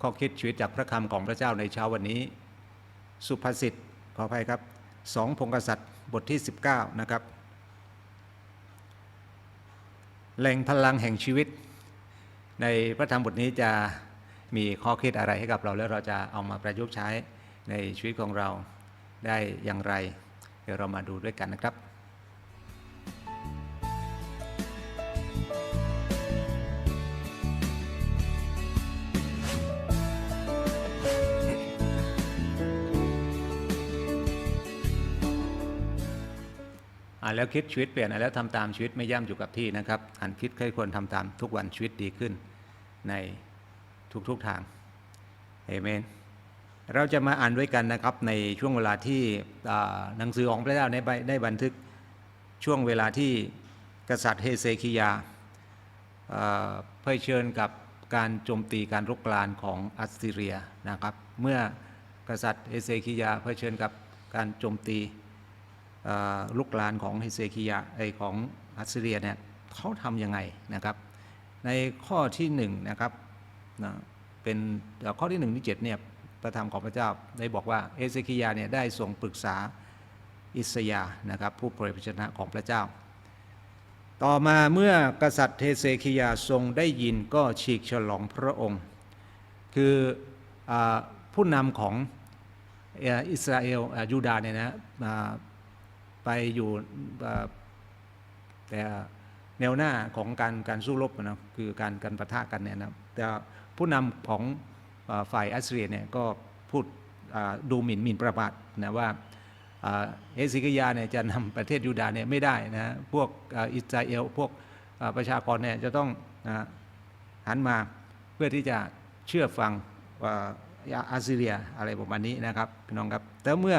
ข้อคิดชีวิตจากพระคำของพระเจ้าในเช้าวันนี้ สุภาษิตขออภัยครับสองพงกษัตริย์บทที่ 19 นะครับ แหล่งพลังแห่งชีวิต ในพระธรรมบทนี้จะมีข้อคิดอะไรให้กับเราแล้วเราจะเอามาประยุกต์ใช้ในชีวิตของเราได้อย่างไร เดี๋ยวเรามาดูด้วยกันนะครับ อ่านแล้วคิดชีวิตเปลี่ยนอ่านแล้วทำตามชีวิตไม่ย่ำอยู่กับที่นะครับอ่านคิดให้ควรทำตามทุกวันชีวิตดีขึ้นในทุกๆทางเอเมนเราจะมาอ่านด้วยกันนะครับในช่วงเวลาที่หนังสือของพระเจ้าได้ใบได้บันทึกช่วงเวลาที่กษัตริย์เฮเซคิยาเอ่อเผชิญกับการโจมตีการรุกรานของอัสซีเรียนะครับ เมื่อกษัตริย์เฮเซคิยาเผชิญกับการโจมตี ลุกหลานของเฮเซคิยาไอของอัสเรียเนี่ยเขาทำยังไงนะครับ ในข้อที่หนึ่งนะครับนะเป็นข้อที่หนึ่งที่เจ็ดเนี่ยประธรรมของพระเจ้าได้บอกว่าเฮเซคิยาเนี่ยได้ทรงปรึกษาอิสยานะครับผู้เผยพระชนะของพระเจ้า ต่อมาเมื่อกษัตริย์เฮเซคิยาทรงได้ยินก็ฉีกฉลองพระองค์ คืออผู้นำของอิสราเอลอยูดาห์เนี่ยนะ ไปอยู่แต่แนวหน้าของการการสู้รบนะคือการการปะทะกันเนี่ยนะแต่ผู้นำของฝ่ายอัสเซียเนี่ยก็พูดดูหมิ่นหมิ่นประมาทนะว่าเฮซิกยาเนี่ยจะนำประเทศยูดาห์เนี่ยไม่ได้นะพวกอิสราเอลพวกประชากรเนี่ยจะต้องหันมาเพื่อที่จะเชื่อฟังอาซีเรียอะไรประมาณนี้นะครับพี่น้องครับแต่เมื่อ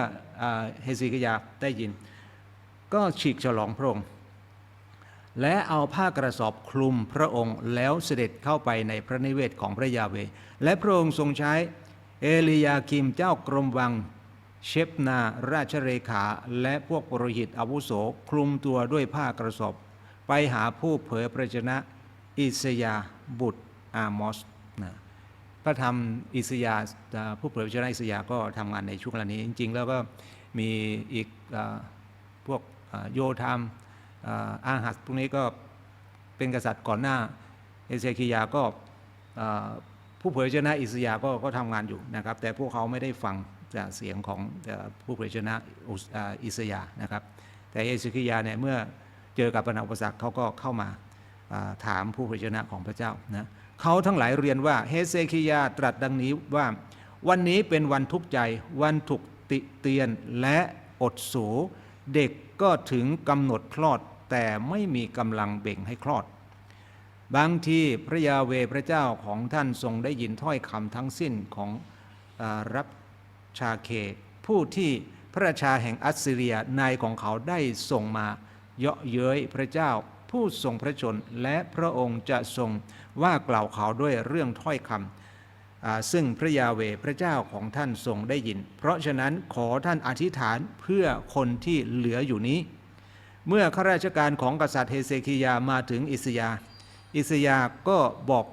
เฮซิกยาได้ยิน ก็ฉีกฉลองพระองค์ และเอาผ้ากระสอบคลุมพระองค์แล้วเสด็จเข้าไปในพระนิเวศของพระยาเว และพระองค์ทรงใช้เอลียาคิมเจ้ากรมวังเชฟนาราชเรขา และพวกปรหิตอาวุโสคลุมตัวด้วยผ้ากระสอบ ไปหาผู้เผยพระชนะอิสยาบุตรอามอสนะพระธรรมอิสยาผู้เผยพระชนะอิสยาก็ทำงานในช่วงเวลานี้ จริง ๆ แล้วก็มีอีกอพวก โยธามอาอาหัสพวกนี้ก็เป็นกษัตริย์ก่อนหน้าเอเซคิยาก็ผู้เผยชนะอิสยาก็ก็ทำงานอยู่นะครับ แต่พวกเขาไม่ได้ฟังจากเสียงของผู้เผยชนะอิสยานะครับ แต่เอเซคิยาเนี่ยเมื่อเจอกับปัญหาอุปสรรคเขาก็เข้ามาถามผู้เผยชนะของพระเจ้านะเขาทั้งหลายเรียนว่าเฮเซคิยาตรัสดังนี้ว่าวันนี้เป็นวันทุกข์ใจวันถูกติเตียนและอดสู เด็กก็ถึงกำหนดคลอดแต่ไม่มีกำลังเบ่งให้คลอด บางทีพระยาเวพระเจ้าของท่านทรงได้ยินถ้อยคำทั้งสิ้นของอรับชาเค ผู้ที่พระราชาแห่งอัสซีเรียนายของเขาได้ส่งมาเยาะเย้ยพระเจ้าผู้ทรงพระชน และพระองค์จะทรงว่ากล่าวเขาด้วยเรื่องถ้อยคำ ซึ่งพระยาเวพระเจ้าของท่านทรงได้ยิน เพราะฉะนั้นขอท่านอธิษฐานเพื่อคนที่เหลืออยู่นี้ เมื่อข้าราชการของกษัตริย์เฮเซคิยามาถึงอิสยา อิสยาก็บอก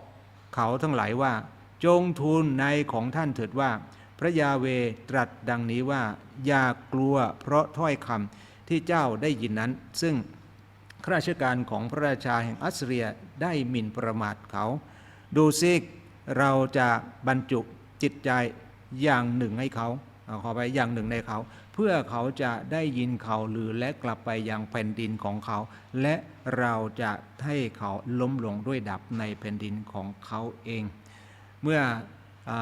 เขาทั้งหลายว่า จงทูลในของท่านเถิดว่า พระยาเวตรัสดังนี้ว่า อย่ากลัวเพราะถ้อยคำที่เจ้าได้ยินนั้น ซึ่งข้าราชการของพระราชาแห่งอัสเรียได้หมิ่นประมาทเขา ดูซิ เราจะบรรจุจิตใจอย่างหนึ่งให้เขาเอาขอไปอย่างหนึ่งในเขา เพื่อเขาจะได้ยินเขาหรือและกลับไปยังแผ่นดินของเขา และเราจะให้เขาล้มลงด้วยดับในแผ่นดินของเขาเอง เมื่ออ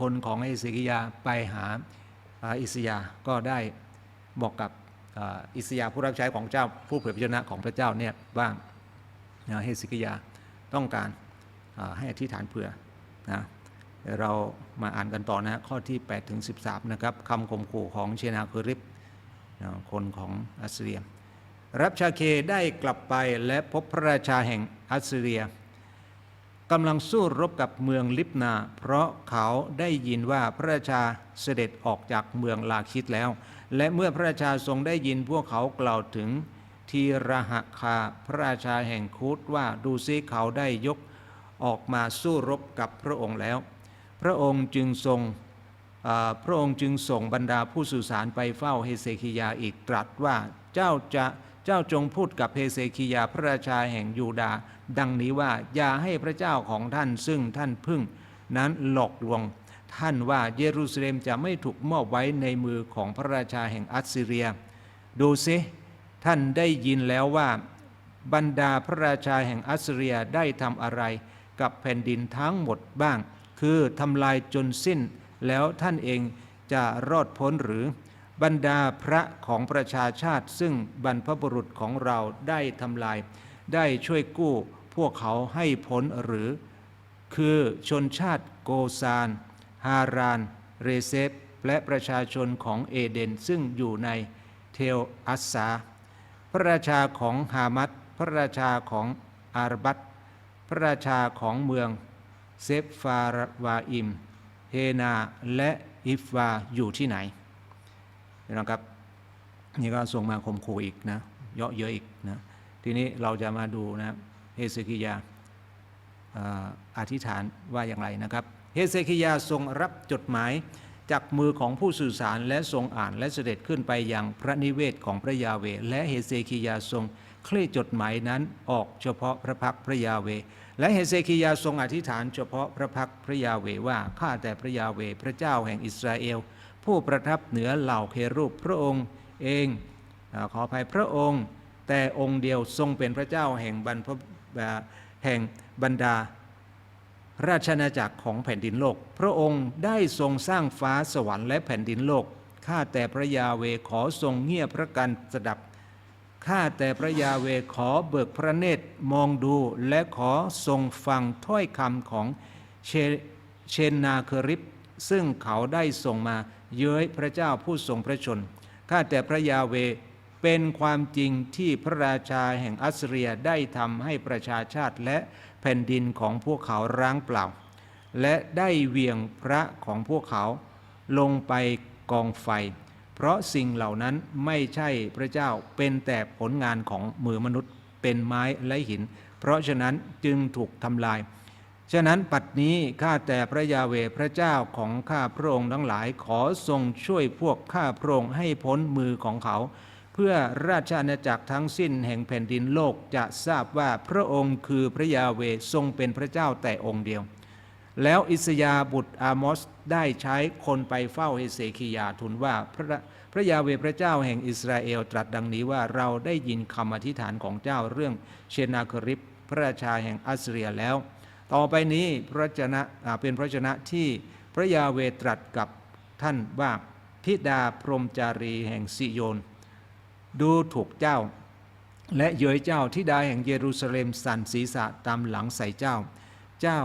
คนของอิสกิยาไปหาอ,อิสยาก็ได้บอกกับอ,อิสยาผู้รับใช้ของเจ้าผู้เผยพระชนะของพระเจ้าเนี่ยว่าเฮซิกิยาต้องการให้อธิษฐานเผื่อ นะเดี๋ยวเรามาอ่านกันต่อนะข้อที่8ถึง13นะครับคำข่มขู่ของเชนาคริปนะคนของอัสเซีย รับชาเคได้กลับไปและพบพระราชาแห่งอัสเซียกำลังสู้รบกับเมืองลิบนา เพราะเขาได้ยินว่าพระราชาเสด็จออกจากเมืองลาคิดแล้ว และเมื่อพระราชาทรงได้ยินพวกเขากล่าวถึงทีระหะคาพระราชาแห่งคูตว่าดูซิเขาได้ยก ออกมาสู้รบกับพระองค์แล้ว พระองค์จึงทรงพระองค์จึงส่งบรรดาผู้สื่อสารไปเฝ้าเฮเซคิยาอีกตรัสว่าเจ้าจะเจ้าจงพูดกับเฮเซคิยาพระราชาแห่งยูดา ดังนี้ว่าอย่าให้พระเจ้าของท่านซึ่งท่านพึ่ง นั้นหลอกลวง ท่านว่าเยรูซาเล็มจะไม่ถูกมอบไว้ในมือของพระราชาแห่งอัสซีเรีย ดูซิท่านได้ยินแล้วว่าบรรดาพระราชาแห่งอัสซีเรียได้ทำอะไร กับแผ่นดินทั้งหมดบ้าง คือทำลายจนสิ้น แล้วท่านเองจะรอดพ้นหรือบรรดาพระของประชาชาติ ซึ่งบรรพบุรุษของเราได้ทำลาย ได้ช่วยกู้พวกเขาให้พ้นหรือ คือชนชาติโกซาน ฮาราน เรเซฟ และประชาชนของเอเดนซึ่งอยู่ในเทลอัสซา พระราชาของฮามัดพระราชาของอารบัต พระราชาของเมืองเซฟฟารวาอิม เฮนาและอิฟวาอยู่ที่ไหนนะครับนี่ก็ส่งมาข่มขู่อีกนะเยอะเยอะอีกนะทีนี้เราจะมาดูนะเฮเซกิยาอธิษฐานว่าอย่างไรนะครับ เฮเซคิยาทรงรับจดหมายจากมือของผู้สื่อสารและทรงอ่านและเสด็จขึ้นไปยังพระนิเวศของพระยาเว และเฮเซคิยาทรง เคลี่จดหมายนั้นออกเฉพาะพระพักพระยาเว และเฮเซคิยาทรงอธิษฐานเฉพาะพระพักพระยาเวว่าข้าแต่พระยาเวพระเจ้าแห่งอิสราเอล ผู้ประทับเหนือเหล่าเครูปพระองค์เองขออภัยพระองค์ แต่องค์เดียวทรงเป็นพระเจ้าแห่งบรรพแห่งบรรดา ราชอาณาจักรของแผ่นดินโลก พระองค์ได้ทรงสร้างฟ้าสวรรค์และแผ่นดินโลกข้าแต่พระยาเวขอทรงเงียบพระกันสดับ ข้าแต่พระยาเวขอเบิกพระเนตรมองดูและขอทรงฟังถ้อยคำของเชเชนนาเคริปซึ่งเขาได้ส่งมาเย้ยพระเจ้าผู้ทรงพระชน ข้าแต่พระยาเวเป็นความจริงที่พระราชาแห่งอัสเรียได้ทำให้ประชาชาติและแผ่นดินของพวกเขาร้างเปล่า และได้เหวียงพระของพวกเขาลงไปกองไฟ เพราะสิ่งเหล่านั้นไม่ใช่พระเจ้าเป็นแต่ผลงานของมือมนุษย์ เป็นไม้และหิน เพราะฉะนั้นจึงถูกทำลาย ฉะนั้นปัดนี้ข้าแต่พระยาเวพระเจ้าของข้าพระองค์ทั้งหลายขอทรงช่วยพวกข้าพระองค์ให้พ้นมือของเขา เพื่อราชอาณาจักรทั้งสิ้นแห่งแผ่นดินโลกจะทราบว่าพระองค์คือพระยาเวทรงเป็นพระเจ้าแต่องค์เดียว แล้วอิสยาบุตรอามอสได้ใช้คนไปเฝ้าเฮเซคิยาทูลว่าพระพระยาเวพระเจ้าแห่งอิสราเอลตรัสดังนี้ว่าเราได้ยินคำอธิษฐานของเจ้าเรื่องเชนาคริปพระราชาแห่งอัสเรียแล้ว ต่อไปนี้พระชนะอ่าเป็นพระชนะที่พระยาเวตรัสกับท่านว่าธิดาพรมจารีแห่งซิโยน ดูถูกเจ้า และเย้ยเจ้าที่ดาแห่งเยรูซาเล็มสั่นศีรษะตามหลังใส่เจ้า เจ้า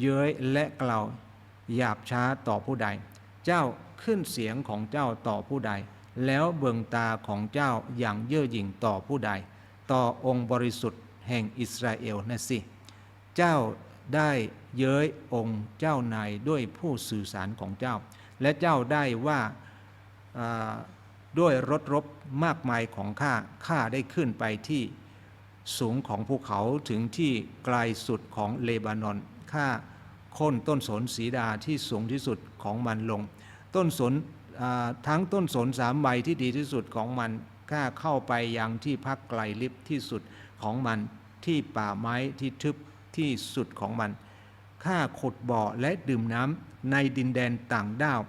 เย้ยและกล่าวหยาบช้าต่อผู้ใด เจ้าขึ้นเสียงของเจ้าต่อผู้ใด แล้วเบิงตาของเจ้าอย่างเย่อหยิ่งต่อผู้ใด ต่อองค์บริสุทธิ์แห่งอิสราเอลนะสิ เจ้าได้เย้ยองค์เจ้านายด้วยผู้สื่อสารของเจ้า และเจ้าได้ว่าด้วยรถรบมากมายของข้า ข้าได้ขึ้นไปที่สูงของภูเขาถึงที่ไกลสุดของเลบานอน ข้า โค่นต้นสนสีดาที่สูงที่สุดของมันลง ต้นสนทั้งต้นสนสามใบที่ดีที่สุดของมันข้าเข้าไปยังที่พักไกลลิบที่สุดของมัน ที่ป่าไม้ที่ทึบที่สุดของมันข้าขุดบ่อและดื่มน้ำในดินแดนต่างด้าว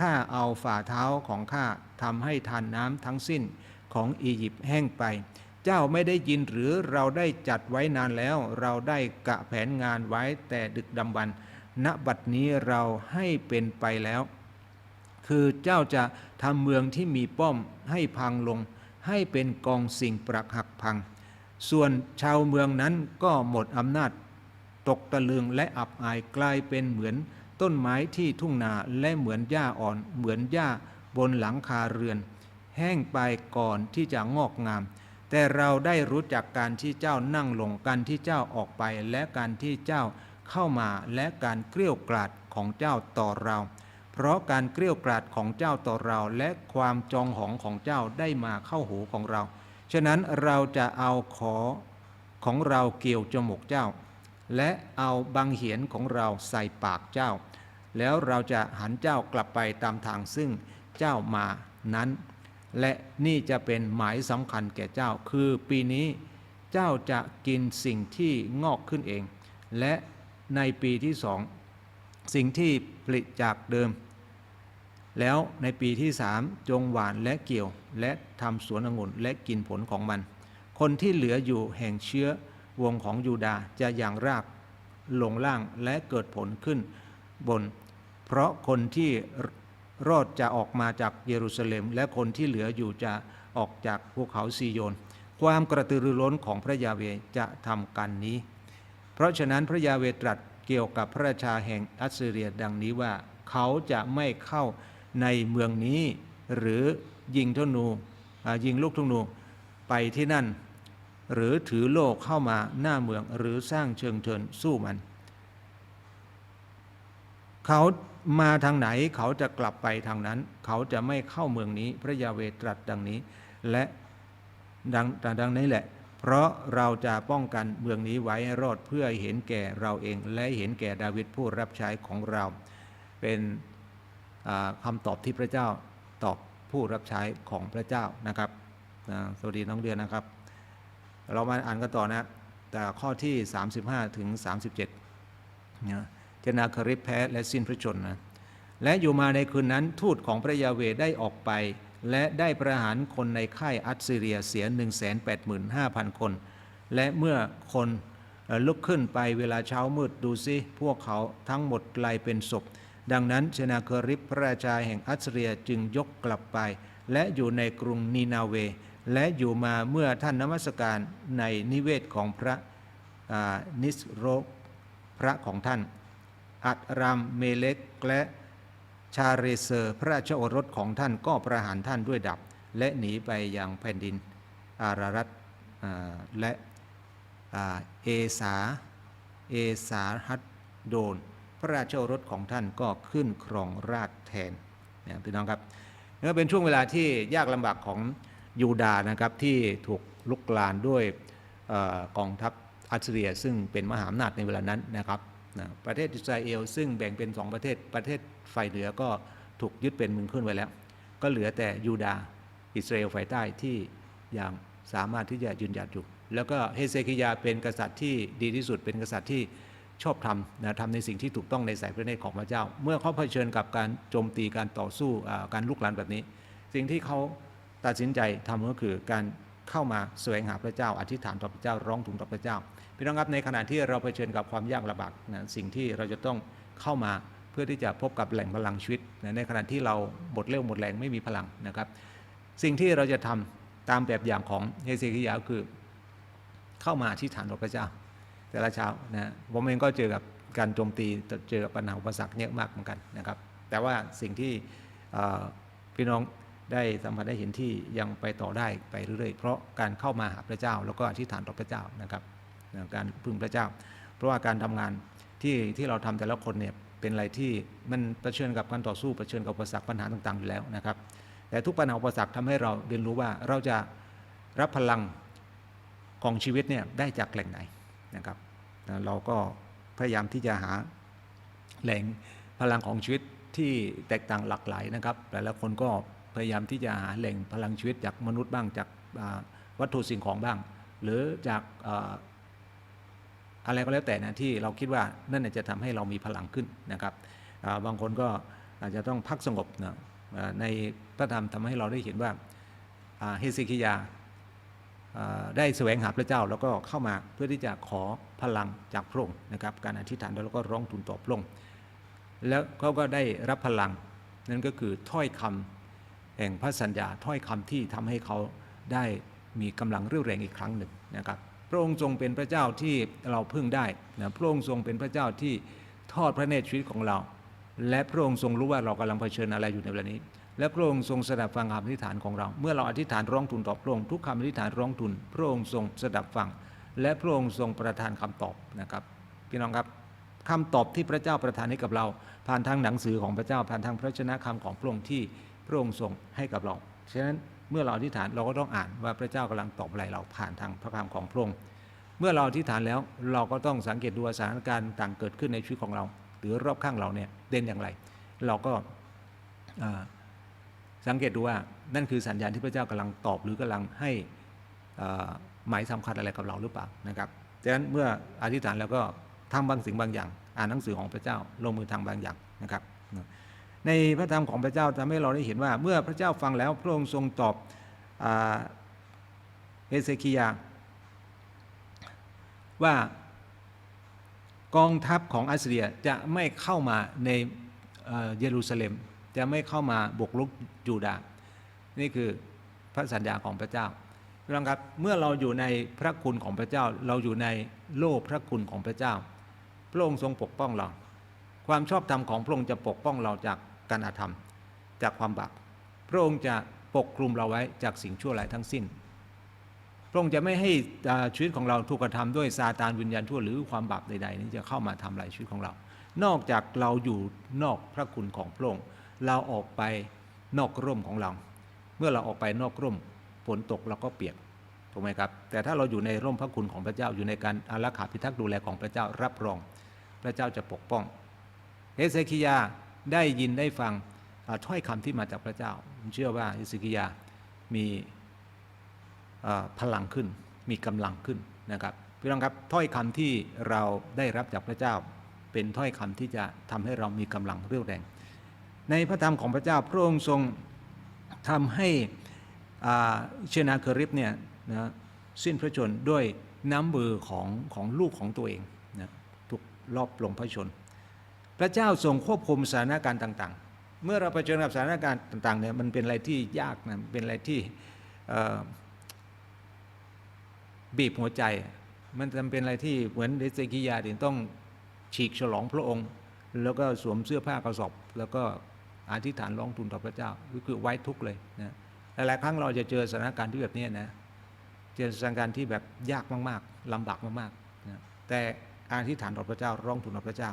ข้าเอาฝ่าเท้าของข้าทำให้ทานน้ำทั้งสิ้นของอียิปต์แห้งไป เจ้าไม่ได้ยินหรือเราได้จัดไว้นานแล้ว เราได้กะแผนงานไว้แต่ดึกดำบรรณบัดนี้เราให้เป็นไปแล้ว คือเจ้าจะทำเมืองที่มีป้อมให้พังลง ให้เป็นกองสิ่งปรักหักพัง ส่วนชาวเมืองนั้นก็หมดอำนาจ ตกตะลึงและอับอายกลายเป็นเหมือนต้นไม้ที่ทุ่งนาและเหมือนหญ้าอ่อนเหมือนหญ้าบนหลังคาเรือน แห้งไปก่อนที่จะงอกงาม แต่เราได้รู้จักการที่เจ้านั่งลงการที่เจ้าออกไป และการที่เจ้าเข้ามาและการเกลี้ยกล่อดของเจ้าต่อเรา เพราะการเกลี้ยกล่อดของเจ้าต่อเรา และความจองหองของเจ้าได้มาเข้าหูของเรา ฉะนั้นเราจะเอาขอของเราเกี่ยวจมูกเจ้า และเอาบางเหียนของเราใส่ปากเจ้า แล้วเราจะหันเจ้ากลับไปตามทางซึ่งเจ้ามานั้น และนี่จะเป็นหมายสำคัญแก่เจ้า คือปีนี้เจ้าจะกินสิ่งที่งอกขึ้นเอง และในปีที่สองสิ่งที่ผลิตจากเดิม แล้วในปีที่สามจงหวานและเกี่ยว และทำสวนองุ่นและกินผลของมัน คนที่เหลืออยู่แห่งเชื้อวงของยูดาจะอย่างรากลงล่างและเกิดผลขึ้นบน เพราะคนที่ รอดจะออกมาจากเยรูซาเล็ม และคนที่เหลืออยู่จะออกจากภูเขาซีโยน ความกระตือรือร้นของพระยาเวจะทำกันนี้ เพราะฉะนั้นพระยาเวตรัสเกี่ยวกับพระราชาแห่งอัสซีเรียดังนี้ว่า เขาจะไม่เข้าในเมืองนี้ หรือยิงธนูยิงลูกธนูไปที่นั่น หรือถือโล่เข้ามาหน้าเมืองหรือสร้างเชิงเทินสู้มัน เขา มาทางไหนเขาจะกลับไปทางนั้น เขาจะไม่เข้าเมืองนี้ พระยาเวตรัสดังนี้ และดังดังนี้แหละ เพราะเราจะป้องกันเมืองนี้ไว้ให้รอดเพื่อเห็นแก่เราเอง และเห็นแก่ดาวิดผู้รับใช้ของเรา เป็นคำาตอบที่พระเจ้าตอบผู้รับใช้ของพระเจ้านะครับสวัสดีน้องเดือนนะครับ เรามาอ่านกันต่อนะแต่ข้อที่ 35 ถึง 37นะเจนาคาริบแพ้และสิ้นพระชนนะและอยู่มาในคืนนั้นทูตของพระยาเวได้ออกไป และได้ประหารคนในค่ายอัสซีเรียเสีย 185,000 คน และเมื่อคนเอ่อลุกขึ้นไปเวลาเช้ามืดดูซิพวกเขาทั้งหมดกลายเป็นศพ ดังนั้นชนาคริบพระราชาแห่งอัสซีเรียจึงยกกลับไป และอยู่ในกรุงนีนาเว และอยู่มาเมื่อท่านนมัสการในนิเวศของพระนิสโรพระของท่าน อัตรามเมเล็กและชาเรเซอร์ พระราชโอรสของท่านก็ประหารท่านด้วยดับ และหนีไปยังแผ่นดินอารารัตและเอสาเอสาฮัดโดน พระราชโอรสของท่านก็ขึ้นครองราชแทนนะพี่น้องครับนี่ก็เป็นช่วงเวลาที่ยากลำบากของยูดาห์นะครับที่ถูกลุกลานด้วยอกองทัพอัสเรียซึ่งเป็นมหาอำนาจในเวลานั้นนะครับ นะประเทศอิสราเอลซึ่งแบ่งเป็นสองประเทศประเทศฝ่ายเหนือก็ถูกยึดเป็นเมืองขึ้นไว้แล้ว ก็เหลือแต่ยูดาห์อิสราเอลฝ่ายใต้ที่ยังสามารถที่จะยืนหยัดอยู่ แล้วก็เฮเซคิยาเป็นกษัตริย์ที่ดีที่สุดเป็นกษัตริย์ที่ชอบทำนะทำในสิ่งที่ถูกต้องในสายพระเนตรของพระเจ้า เมื่อเขาเผชิญกับการโจมตีการต่อสู้การลุกลานแบบนี้ สิ่งที่เขาตัดสินใจทำก็คือการเข้ามาแสวงหาพระเจ้า อธิษฐานต่อพระเจ้าร้องทูลต่อพระเจ้า พี่น้องครับในขณะที่เราเผชิญกับความยากลำบากนะสิ่งที่เราจะต้องเข้ามาเพื่อที่จะพบกับแหล่งพลังชีวิตนะในขณะที่เราหมดเรี่ยวหมดแรงไม่มีพลังนะครับ สิ่งที่เราจะทำตามแบบอย่างของเฮเซคิยาคือเข้ามาอธิษฐานต่อพระเจ้า แต่ละเช้านะผมเองก็เจอกับการโจมตีเจอกับปัญหาอุปสรรคเยอะมากเหมือนกันนะครับ แต่ว่าสิ่งที่พี่น้องได้สัมผัสได้เห็นที่ยังไปต่อได้ไปเรื่อยๆ เพราะการเข้ามาหาพระเจ้า แล้วก็อธิษฐานต่อพระเจ้านะครับ การพึ่งพระเจ้า เพราะว่าการทำงานที่ที่เราทำแต่ละคนเนี่ยเป็นอะไรที่มันเผชิญกับการต่อสู้เผชิญกับอุปสรรคปัญหาต่างๆอยู่แล้วนะครับ แต่ทุกปัญหาอุปสรรคทำให้เราเรียนรู้ว่าเราจะรับพลังของชีวิตเนี่ยได้จากแหล่งไหนนะครับเราก็พยายามที่จะหาแหล่งพลังของชีวิตที่แตกต่างหลากหลายนะครับแต่ละคนก็พยายามที่จะหาแหล่งพลังชีวิตจากมนุษย์บ้างจากวัตถุสิ่งของบ้าง หรือจาก อะไรก็แล้วแต่นะที่เราคิดว่านั่นจะทำให้เรามีพลังขึ้นนะครับบางคนก็อาจจะต้องพักสงบนะในพระธรรมทำให้เราได้เห็นว่าเฮเซคิยาได้แสวงหาพระเจ้าแล้วก็เข้ามาเพื่อที่จะขอพลังจากพระองค์นะครับการอธิษฐานแล้วก็ร้องทูลต่อพระองค์แล้วเขาก็ได้รับพลังนั่นก็คือถ้อยคำแห่งพระสัญญาถ้อยคำที่ทำให้เขาได้มีกำลังเรี่ยวแรงอีกครั้งหนึ่งนะครับ พระองค์ทรงเป็นพระเจ้าที่เราพึ่งได้นะพระองค์ทรงเป็นพระเจ้าที่ทอดพระเนตรชีวิตของเรา และพระองค์ทรงรู้ว่าเรากำลังเผชิญอะไรอยู่ในเวลานี้ และพระองค์ทรงสดับฟังคำอธิษฐานของเรา เมื่อเราอธิษฐานร้องทูลต่อพระองค์ทุกคำอธิษฐานร้องทูลพระองค์ทรงสดับฟัง และพระองค์ทรงประทานคำตอบนะครับพี่น้องครับคำตอบที่พระเจ้าประทานให้กับเรา ผ่านทางหนังสือของพระเจ้าผ่านทางพระชนะคำของพระองค์ที่พระองค์ทรงให้กับเราฉะนั้น เมื่อเราอธิษฐานเราก็ต้องอ่านว่าพระเจ้ากำลังตอบอะไรเราผ่านทางพระคำของพระองค์เมื่อเราอธิษฐานแล้วเราก็ต้องสังเกตดูสถานการณ์ต่างเกิดขึ้นในชีวิตของเรา หรือรอบข้างเราเนี่ยเด่นอย่างไร เราก็สังเกตดูว่านั่นคือสัญญาณที่พระเจ้ากำลังตอบหรือกำลังให้หมายสำคัญอะไรกับเราหรือเปล่านะครับดังนั้นเมื่ออธิษฐานแล้วก็ทำบางสิ่งบางอย่าง อ่านหนังสือของพระเจ้าลงมือทำบางอย่างนะครับ ในพระธรรมของพระเจ้าทำให้เราได้เห็นว่า เมื่อพระเจ้าฟังแล้วพระองค์ทรงตอบอเฮเซคิยาว่ากองทัพของอัสเซียจะไม่เข้ามาในเอ่อเยรูซาเล็ม จะไม่เข้ามาบุกรุกยูดาห์นี่คือพระสัญญาของพระเจ้าพี่น้องครับเมื่อเราอยู่ในพระคุณของพระเจ้า เราอยู่ในโลกพระคุณของพระเจ้า พระองค์ทรงปกป้องเรา ความชอบธรรมของพระองค์จะปกป้องเราจาก การอาธรรม จากความบาปพระองค์จะปกคลุมเราไว้จากสิ่งชั่วร้ายทั้งสิ้น พระองค์จะไม่ให้ชีวิตของเราถูกกระทำด้วยซาตานวิญญาณชั่วหรือความบาปใดๆนี้จะเข้ามาทำลายชีวิตของเรา นอกจากเราอยู่นอกพระคุณของพระองค์เราออกไปนอกร่มของเรา เมื่อเราออกไปนอกร่มฝนตกเราก็เปียกถูกไหมครับ แต่ถ้าเราอยู่ในร่มพระคุณของพระเจ้าอยู่ในการอารักขาพิทักษ์ดูแลของพระเจ้ารับรอง พระเจ้าจะปกป้องเฮเซคิยา ได้ยินได้ฟังถ้อยคำที่มาจากพระเจ้าผมเชื่อว่าเฮเซคิยามีพลังขึ้น มีกำลังขึ้นนะครับพี่น้องครับถ้อยคำที่เราได้รับจากพระเจ้า เป็นถ้อยคำที่จะทำให้เรามีกำลังเรี่ยวแรง ในพระธรรมของพระเจ้าพระองค์ทรงทำให้เชนาเคริบเนี่ยนะสิ้นพระชนด้วยน้ำมือของของลูกของตัวเองนะถูกลอบลงพระชน พระเจ้าทรงควบคุมสถานการณ์ต่างๆ เมื่อเราเผชิญกับสถานการณ์ต่างๆเนี่ยมันเป็นอะไรที่ยากนะเป็นอะไรที่บีบหัวใจ มันจำเป็นอะไรที่เหมือนเดซกิยาถึงต้องฉีกฉลองพระองค์ แล้วก็สวมเสื้อผ้ากระสอบ แล้วก็อธิษฐานร้องทูลต่อพระเจ้าก็คือไว้ทุกข์เลยนะหลายๆครั้งเราจะเจอสถานการณ์ที่แบบนี้นะเจอสถานการณ์ที่แบบยากมากๆลำบากมากๆนะแต่อธิษฐานต่อพระเจ้าร้องทูลต่อพระเจ้า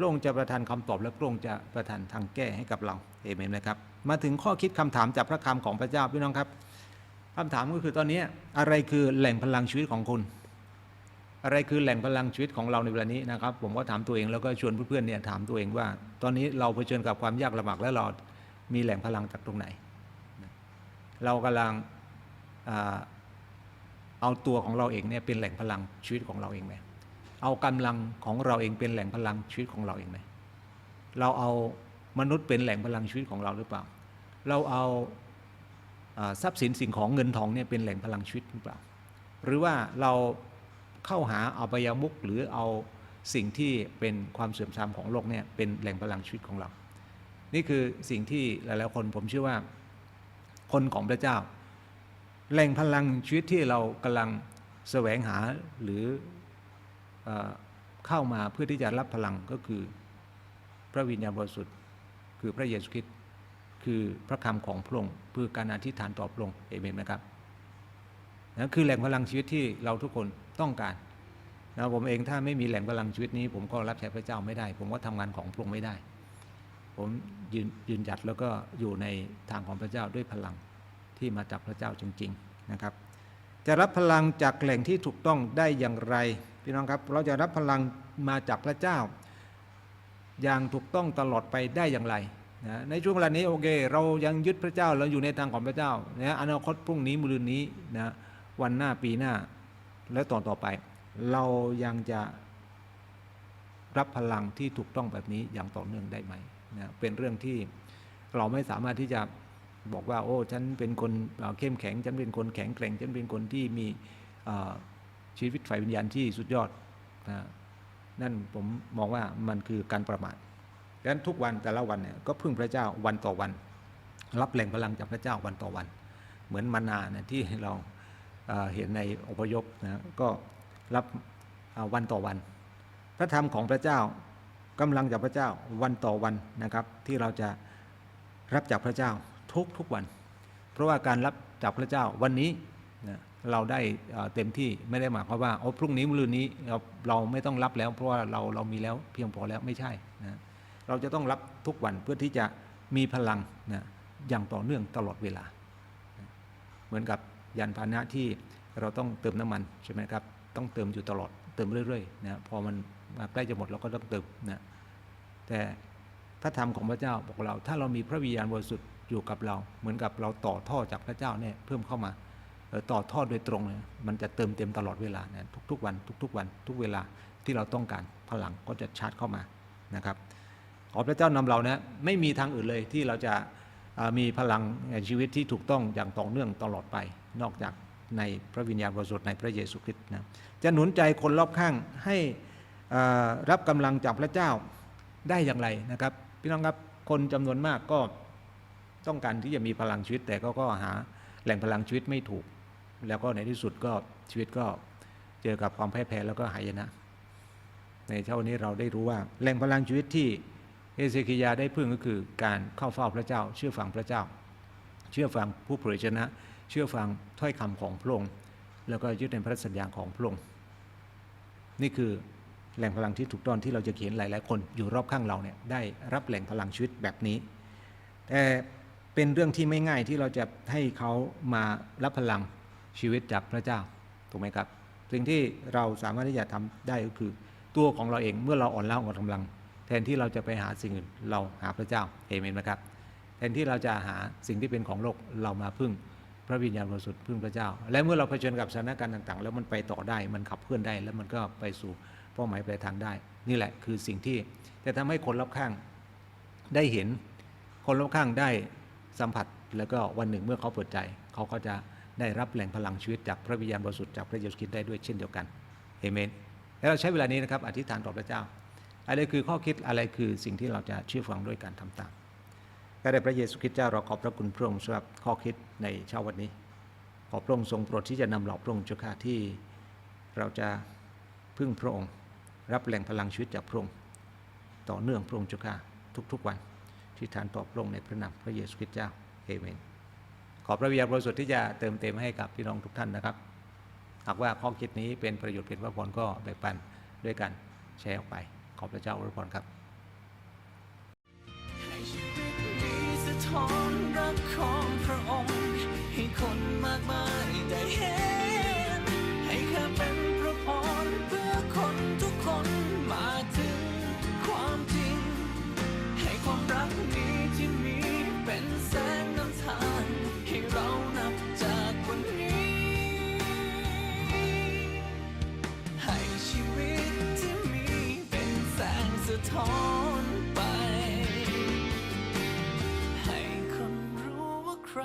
ระองค์จะประทานคำตอบและพระองค์จะประทานทางแก้ให้กับเราเอเมนนะครับ มาถึงข้อคิดคำถามจากพระคำของพระเจ้าพี่น้องครับคำถามก็คือตอนนี้อะไรคือแหล่งพลังชีวิตของคุณ อะไรคือแหล่งพลังชีวิตของเราในเวลานี้นะครับ ผมก็ถามตัวเองแล้วก็ชวนเพื่อนๆเนี่ยถามตัวเองว่า ตอนนี้เราเผชิญกับความยากลำบากและเรามีแหล่งพลังจากตรงไหน เรากำลังอเอาตัวของเราเองเนี่ยเป็นแหล่งพลังชีวิตของเราเองไหม เอากำลังของเราเองเป็นแหล่งพลังชีวิตของเราเองไหมเราเอามนุษย์เป็นแหล่งพลังชีวิตของเราหรือเปล่า เราเอาทรัพย์สินสิ่งของเงินทองเนี่ยเป็นแหล่งพลังชีวิตหรือเปล่า หรือว่าเราเข้าหาเอาบายามุกหรือเอาสิ่งที่เป็นความเสื่อมทรามของโลกเนี่ยเป็นแหล่งพลังชีวิตของเรา นี่คือสิ่งที่หลายๆคนผมเชื่อว่า คนของพระเจ้า แหล่งพลังชีวิตที่เรากำลังแสวงหาหรือ เข้ามาเพื่อที่จะรับพลังก็คือ พระวิญญาณบริสุทธิ์ คือพระเยซูคริสต์คือพระคำของพระองค์เพื่อการอธิษฐานต่อพระองค์เอเมนไหมครับนั่นคือแหล่งพลังชีวิตที่เราทุกคนต้องการนะผมเองถ้าไม่มีแหล่งพลังชีวิตนี้ ผมก็รับใช้พระเจ้าไม่ได้ ผมก็ทำงานของพระองค์ไม่ได้ ผมยืนยืนหยัดแล้วก็อยู่ในทางของพระเจ้าด้วยพลังที่มาจากพระเจ้าจริง ๆนะครับ จะรับพลังจากแหล่งที่ถูกต้องได้อย่างไร พี่น้องครับเราจะรับพลังมาจากพระเจ้า อย่างถูกต้องตลอดไปได้อย่างไรนะในช่วงเวลานี้โอเค เรายังยึดพระเจ้าเราอยู่ในทางของพระเจ้านะอนาคตพรุ่งนี้มรืนนี้นะวันหน้าปีหน้า และต่อต่อไป เรายังจะรับพลังที่ถูกต้องแบบนี้อย่างต่อเนื่องได้ไหมนะเป็นเรื่องที่เราไม่สามารถที่จะบอกว่า โอ้ ฉันเป็นคนเข้มแข็ง ฉันเป็นคนแข็งแกร่ง ฉันเป็นคนที่มีอ ชีวิตฝ่ายวิญญาณที่สุดยอดนะนั่นผมมองว่ามันคือการประมาทดังนั้นทุกวันแต่ละวันเนี่ยก็พึ่งพระเจ้าวันต่อวัน รับแหล่งพลังจากพระเจ้าวันต่อวัน เหมือนมานาเนี่ยที่เราเเห็นในอพยพนะก็รับวันต่อวัน พระธรรมของพระเจ้ากำลังจากพระเจ้าวันต่อวันนะครับ ที่เราจะรับจากพระเจ้าทุกทุกวัน เพราะว่าการรับจากพระเจ้าวันนี้ เราได้เต็มที่ไม่ได้หมายความว่าโอ้พรุ่งนี้มรืนนี้เราเราไม่ต้องรับแล้ว เพราะว่าเราเรามีแล้วเพียงพอแล้วไม่ใช่นะเราจะต้องรับทุกวันเพื่อที่จะมีพลังนะอย่างต่อเนื่องตลอดเวลา เหมือนกับยานพาหนะที่เราต้องเติมน้ำมันใช่ไหมครับต้องเติมอยู่ตลอดเติมเรื่อยๆนะพอมันใกล้จะหมดเราก็ต้องเติมนะแต่พระธรรมของพระเจ้าบอกเรา ถ้าเรามีพระวิญญาณบริสุทธิ์อยู่กับเรา เหมือนกับเราต่อท่อจากพระเจ้าเนี่ยเพิ่มเข้ามา ต่อท่อโดยตรงเลยมันจะเติมเต็มตลอดเวลานะทุกๆวันทุกๆวันทุกเวลาที่เราต้องการพลังก็จะชาร์จเข้ามานะครับขอพระเจ้านำเรานะไม่มีทางอื่นเลยที่เราจะมีพลังในชีวิตที่ถูกต้องอย่างต่อเนื่องตลอดไป นอกจากในพระวิญญาณบริสุทธิ์ในพระเยซูคริสต์นะจะหนุนใจคนรอบข้างให้รับกำลังจากพระเจ้าได้อย่างไรนะครับ พี่น้องครับคนจำนวนมากก็ต้องการที่จะมีพลังชีวิตแต่ก็หาแหล่งพลังชีวิตไม่ถูก แล้วก็ในที่สุดก็ชีวิตก็เจอกับความแพ้แพ้แล้วก็หายนะ ในเช้าวันนี้เราได้รู้ว่าแหล่งพลังชีวิตที่เอเซคิยาได้พึ่งก็คือการเข้าเฝ้าพระเจ้า เชื่อฟังพระเจ้า เชื่อฟังผู้เผยชนะ เชื่อฟังถ้อยคำของพระองค์แล้วก็ยึดในพระสัญญาของพระองค์นี่คือแหล่งพลังที่ถูกต้องที่เราจะเขียนหลาย ๆ คนอยู่รอบข้างเราเนี่ยได้รับแหล่งพลังชีวิตแบบนี้แต่เป็นเรื่องที่ไม่ง่ายที่เราจะให้เขามารับพลัง ชีวิตจากพระเจ้าถูกไหมครับ สิ่งที่เราสามารถที่จะทำได้ก็คือ ตัวของเราเองเมื่อเราอ่อนล้าอ่อนกำลัง แทนที่เราจะไปหาสิ่งอื่นเราหาพระเจ้าเอเมนไหมครับ แทนที่เราจะหาสิ่งที่เป็นของโลกเรามาพึ่งพระวิญญาณบริสุทธิ์พึ่งพระเจ้า และเมื่อเราเผชิญกับสถานการณ์ต่างๆ แล้วมันไปต่อได้มันขับเคลื่อนได้ แล้วมันก็ไปสู่เป้าหมายปลายทางได้ นี่แหละคือสิ่งที่จะทำให้คนรอบข้างได้เห็นคนรอบข้างได้สัมผัสแล้วก็วันหนึ่งเมื่อเขาเปิดใจ เขาก็จะ ได้รับแหล่งพลังชีวิตจากพระวิญญาณบริสุทธิ์จากพระเยซูคริสต์ได้ด้วยเช่นเดียวกันเอเมนแล้วเราใช้เวลานี้นะครับอธิษฐานต่อพระเจ้า อะไรคือข้อคิดอะไรคือสิ่งที่เราจะเชื่อฟังด้วยการทำตามก็ได้พระเยซูคริสต์เจ้าเราขอบพระคุณพระองค์สำหรับข้อคิดในเช้าวันนี้ ขอพระองค์ทรงโปรดที่จะนำเราพระองค์เจ้าข้าที่เราจะพึ่งพระองค์ รับแหล่งพลังชีวิตจากพระองค์ต่อเนื่องพระองค์เจ้าข้าทุกๆวันที่ฐานต่อพระองค์ในพระนามพระเยซูคริสต์เจ้าเอเมน พระวิญญาณบริสุทธิ์ที่จะเติมเต็มให้กับพี่น้องทุกท่านนะครับ หากว่าข้อคิดนี้เป็นประโยชน์เป็นพระพรก็แบ่งปันด้วยกันแชร์ออกไป ขอบพระเจ้าอวยพรครับให้ชีวิตนี้สะท้อนรักของพระองค์ให้คนมากมาย ท้อนไป ให้คนรู้ว่าใคร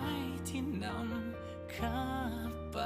ที่นำข้าไป